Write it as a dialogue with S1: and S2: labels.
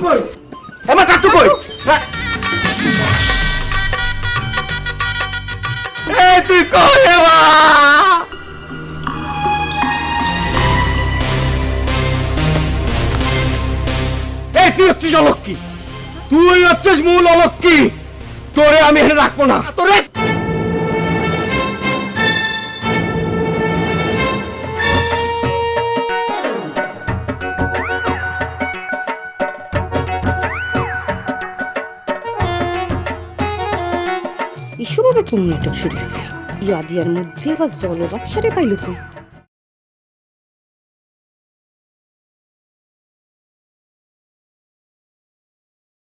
S1: কই? আমার কই? এই তুই কই এবা এই তুই হচ্ছিস অলক্ষী তুই হচ্ছিস মূল অলক্ষী তোরে আমি এখানে রাখব না। তোরে
S2: এসব আবার কোন নাটক শুরু হয়েছে ইয়াদিয়ার মধ্যে আবার জলবাচ্চারে পাইল কই?